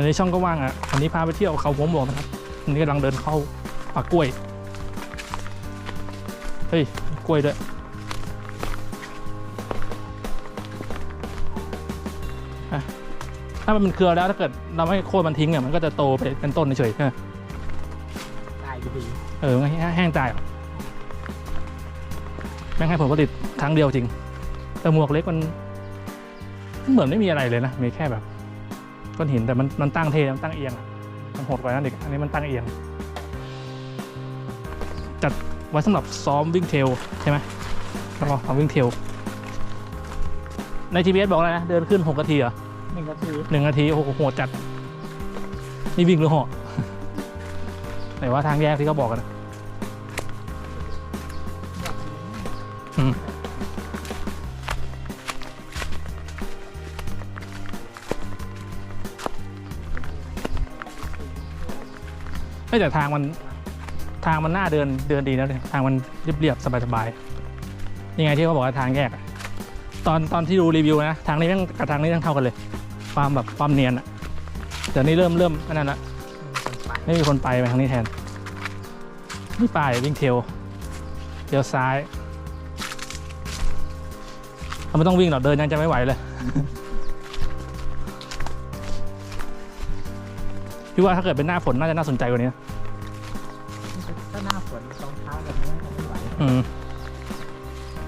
วันนี้ช่องก็ว่างอะวันนี้พาไปเที่ยวเขาหัวหมวกนะครับวันนี้กำลังเดินเข้าป่ากล้วย เฮ้ยมีกล้วยด้วยอะถ้ามันเป็นเครือแล้วถ้าเกิดเราไม่โค่นมันทิ้งอะมันก็จะโตไปเป็นต้นเฉยๆใช่ไหมตายดีเออมันแห้งตายเหรอแม่งให้ผลผลิตครั้งเดียวจริง แต่หมวกเล็กมันมันเหมือนไม่มีอะไรเลยนะ มีแค่แบบ ก้อนหินแต่มันมันตั้งเทมันตั้งเอียงอะมันโหดกว่านั้นอีกอันนี้มันตั้งเอียง จัดไว้สำหรับซ้อมวิ่งเทรลใช่ไหมแล้วก็ซ้อมวิ่งเทรลใน GPS บอกอะไรนะ เดินขึ้น 6 นาทีเหรอหนึ่งนาทีหนึ่งนาที โอ้โหโหดจัด นี่วิ่งหรือเหาะไหนว่าทางแยกที่เขาบอกกันนะ ไม่แต่ทางมันทางมันน่าเดินเดินดีนะเนี่ยทางมันเรียบๆสบายๆยังไงที่เขาบอกว่าทางแยกอะตอนตอนที่ดูรีวิวนะทางนี้แม่งกับทางนี้ทั้งเท่ากันเลย ความแบบความเนียนอะแต่นี่เริ่มเริ่มอันนั้นละไม่มีคนไปไปทางนี้แทนนี่ป้ายวิ่งเทรลเลี้ยวซ้ายเราไม่ต้องวิ่งหรอกเดินยังจะไม่ไหวเลย พี่ว่าถ้าเกิดเป็นหน้าฝนน่าจะน่าสนใจกว่านี้นะถ้าหน้าฝนรองเท้าแบบนี้คงไม่ไหวอืม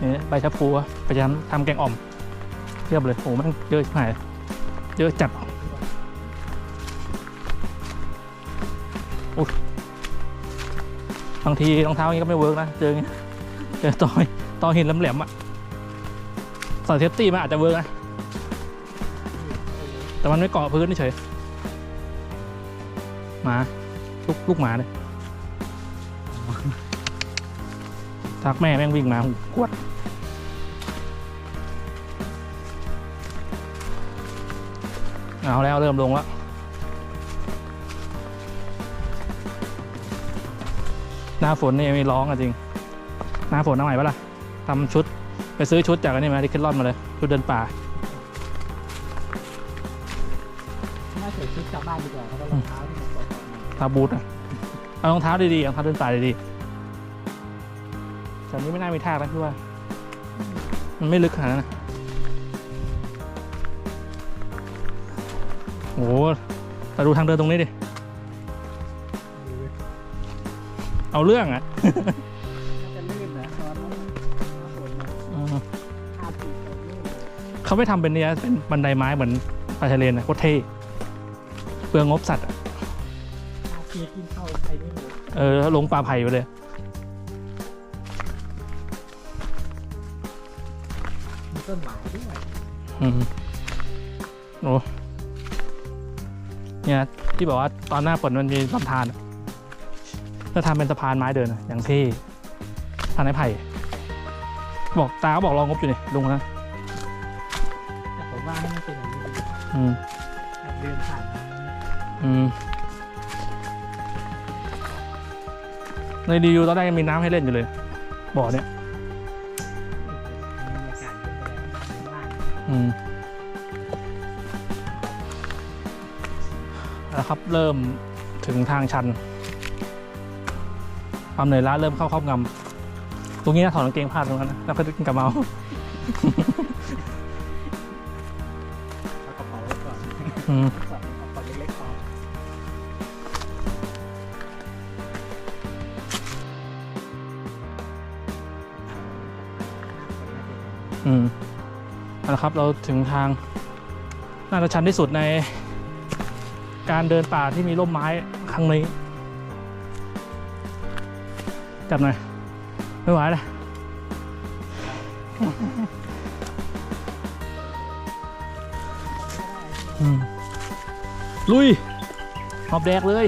นี่ใบชะพูอะไปทำทำแกงอ่อมเรียบเลยโอ้โหแมันเยอะชิบหายเยอะจัดโอ้ยบางทีรองเท้าอย่างนี้ก็ไม่เวิร์กนะเจออย่างนี้เจอตอยตอหินแหลมๆอะใส่เทปตี้มันอาจจะเวิร์กนะแต่มันไม่เกาะพื้นเฉย หมาลูกลูกหมาเลยทักแม่แม่งวิ่งมาหูกวดเอาแล้วเริ่มลงแล้วหน้าฝนนี่มีร้องอะจริง หน้าฝนเอาใหม่ปะล่ะทำชุดไปซื้อชุดจากอันนี้มาที่ขึ้นร่อนมาเลย ชุดเดินป่าน่าใส่ชุดชาวบ้านดีกว่าแล้วก็รองเท้าที่มันเกา ๆหน่อยทาบูทอะเอารองเท้าดีๆรองเท้าเดินป่าดีๆแต่นี้ไม่น่ามีทากนะพี่ว่า มันไม่ลึกขนาดนั้นนะโอ้โหแต่ดูทางเดินตรงนี้ดิ เอาเรื่องอะน่าจะลื่นนะตอนนั้นหน้าฝนเนี่ยอืมท่าทีตกลื่นเขาไม่ทำเป็นเนี้ยเป็นบันไดไม้เหมือนปลาทะเลนนะโคตรเท่เปลืองงบสัตว์อะ ท่าทีกินเข้าไปนี่เลยเออแล้วลงปลาไผ่ไปเลยมีต้นไม้ด้วยอืมโอ้เนี่ยที่บอกว่าตอนหน้าฝนมันมีลำธารอะถ้าทำเป็นสะพานไม้เดินอะอย่างเท่ทางไม้ไผ่ บอกตาก็บอกรองงบอยู่นี่ลุงนะแต่ผมว่าให้มันเป็นอย่างนี้ดีอืมแบบเดินผ่านมาอืม ในรีวิวตอนแรกยังมีน้ำให้เล่นอยู่เลยบ่อเนี่ยบรรยากาศเป็นไปแล้วบ้านอืมแล้วครับเริ่มถึงทางชัน ความเหนื่อยล้าเริ่มเข้าครอบงำตรงนี้นะถอดกางเกงพลาดตรงนั้นนะแล้วก็กลับมาเอาเอากระเป๋าไว้ก่อนอืม อืมเอาละครับเราถึงทาง น่าจะชันที่สุดในการเดินป่าที่มีร่มไม้ครั้งนี้จับหน่อย ไม่ไหวเลยลุยหอบแดกเลย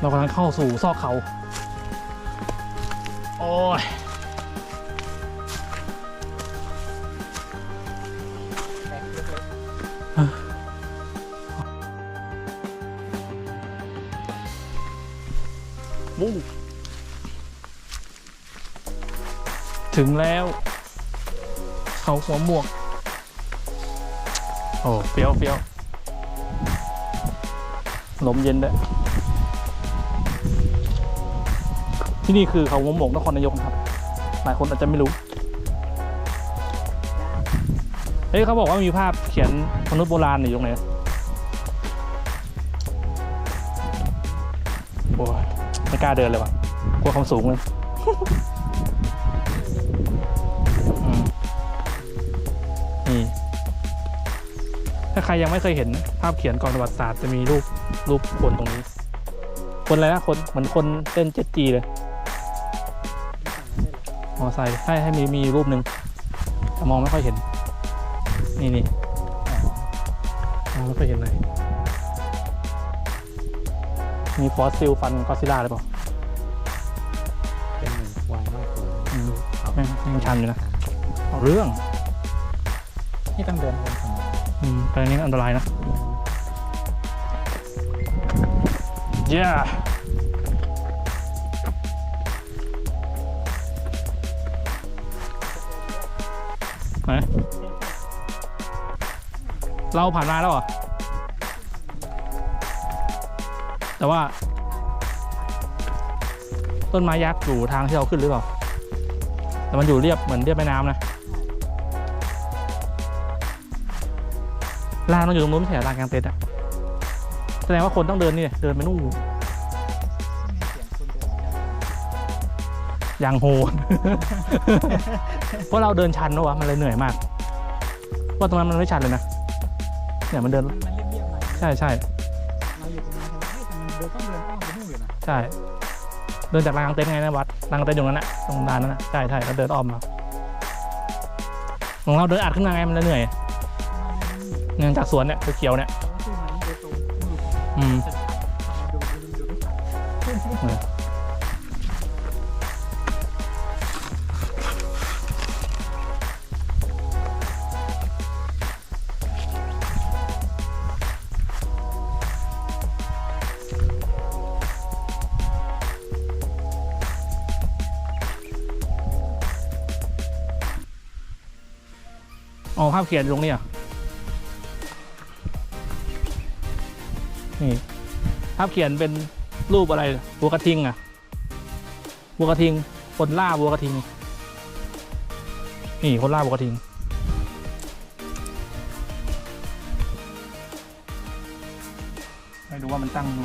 เรากำลังเข้าสู่ซอกเขา โอ้ย วู้ถึงแล้ว เขาหัวหมวก โอ้เฟี้ยวเฟี้ยวลมเย็นด้วยที่นี่คือเขาวงหมกนครนายกนะครับ หลายคนอาจจะไม่รู้เฮ้ยเขาบอกว่ามีภาพเขียนมนุษย์โบราณอยู่ตรงไหน กล้าเดินเลยว่ะกลัวความสูงเลยนี่ถ้าใครยังไม่เคยเห็นภาพเขียนก่อนประวัติศาสตร์จะมีรูปรูปคนตรงนี้ คนอะไรนะคนเหมือนคนเต้นเจ็ตจีเลยมอไซค์ให้ให้มีมีรูปหนึ่งแต่มองไม่ค่อยเห็น นี่นี่มองไม่ค่อยเห็นเลยมีฟอสซิลฟันกอซิล่าหรือเปล่า แม่งแม่งชันอยู่นะเอาเรื่องนี่ต้องเดินวนสมองอืมไปอันนี้อันตรายนะเย้ไหนเราผ่านมาแล้วเหรอ แต่ว่า ต้นไม้ยักษ์อยู่ทางที่เราขึ้นหรือเปล่า แต่มันอยู่เรียบเหมือนเรียบแม่น้ำนะลานมันอยู่ตรงนู้นไม่ใช่เหรอลานกลางเต็นท์อะแสดงว่าคนต้องเดินนี่เดินไปนู่นเสียงคนเดินอย่างโหดเพราะเราเดินชันนะวะมันเลยเหนื่อยมากเพราะตรงนั้นมันไม่ชันเลยนะเนี่ยมันเดินมันมันเรียบๆมาใช่ใช่เราอยู่ตรงนั้นใช่ไหมเฮ้ยแต่มันเดินต้องเดินอ้อมไปนู่นเลยนะใช่ เดินจากลานกลางเต็นท์ไงนะวัดลา นกลางเต้นอยู่นั้นนะตรงลานนั้นนะใช่ใช่เขาเดินอ้อมมาของเราเดินอัดขึ้นมาไงมันเลยเหนื่อยเนื่องจากสวนเนี่ยเขียวเนี่ยเนี่ยตรงนู่นอืม อภาพเขียนตรงนี้อะนี่ภาพเขียนเป็นรูปอะไรวัวกระทิงอะวัวกระทิงคนล่าวัวกระทิง นี่คนล่าวัวกระทิง ไม่รู้ว่ามันตั้งดู